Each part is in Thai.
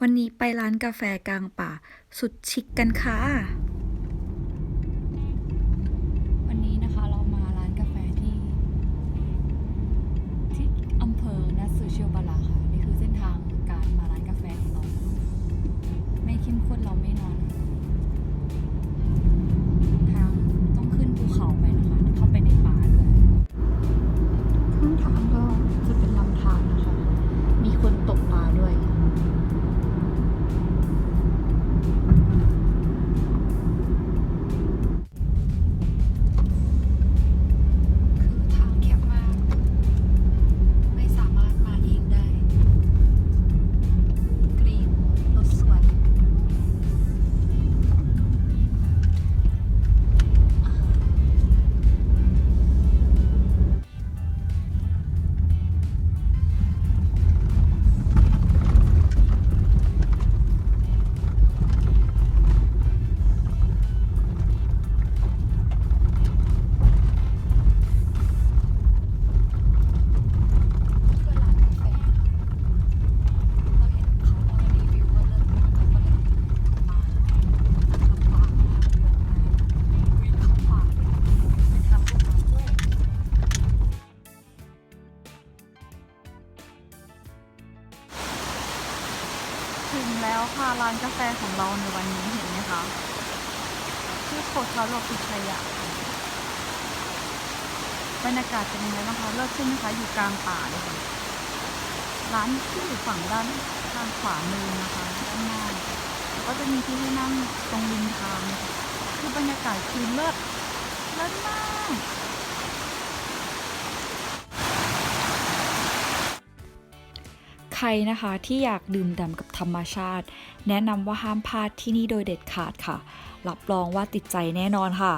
วันนี้ไปร้านกาแฟกลางป่า สุดชิคกันค่ะ วันนี้นะคะเรามาร้านกาแฟที่ ที่อำเภอนัสซูชิโอบาลาค่ะ นี่คือเส้นทางการมาร้านกาแฟ ถึงแล้วค่ะร้านกาแฟของเราในวันนี้เห็นไหมคะชื่อโคชาโรปิชยะบรรยากาศเป็นยังไงบ้างคะเลิศใช่ไหมคะอยู่กลางป่าเลยค่ะร้านที่อยู่ฝั่งด้านทางขวามือนะคะด้านหน้าก็จะมีที่ให้นั่งตรงริมทางคือบรรยากาศคือเลิศเลิศมาก ครนะคะที่อยากดื่มด่ำกับธรรมชาติ แนะนำว่าห้ามพลาดที่นี่โดยเด็ดขาดค่ะ รับรองว่าติดใจแน่นอนค่ะ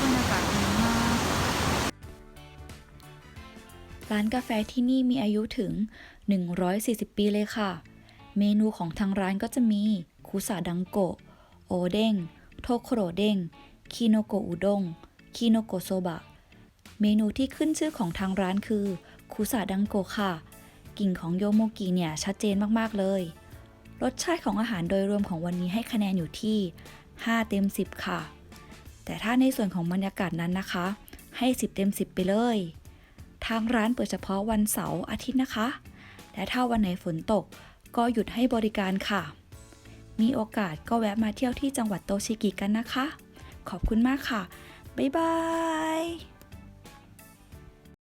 บรรยากาศดีมาก ร้านกาแฟที่นี่มีอายุถึง 140 ปีเลยค่ะ เมนูของทางร้านก็จะมีคุซาดังโกะโอเด้งโทโคโรเด้งคิโนโกะอุด้งคิโนโกะโซบะ เมนูที่ขึ้นชื่อของทางร้านคือคุซาดังโกค่ะ กลิ่นของโยโมกิเนี่ยชัดเจนมากๆเลย รสชาติของอาหารโดยรวมของวันนี้ให้คะแนนอยู่ที่ 5 เต็ม 10 ค่ะ แต่ถ้าในส่วนของบรรยากาศนั้นนะคะ ให้ 10 เต็ม 10 ไปเลย ทางร้านเปิดเฉพาะวันเสาร์อาทิตย์นะคะ และถ้าวันไหนฝนตกก็หยุดให้บริการค่ะ มีโอกาสก็แวะมาเที่ยวที่จังหวัดโตชิกิกันนะคะ ขอบคุณมากค่ะ บ๊ายบาย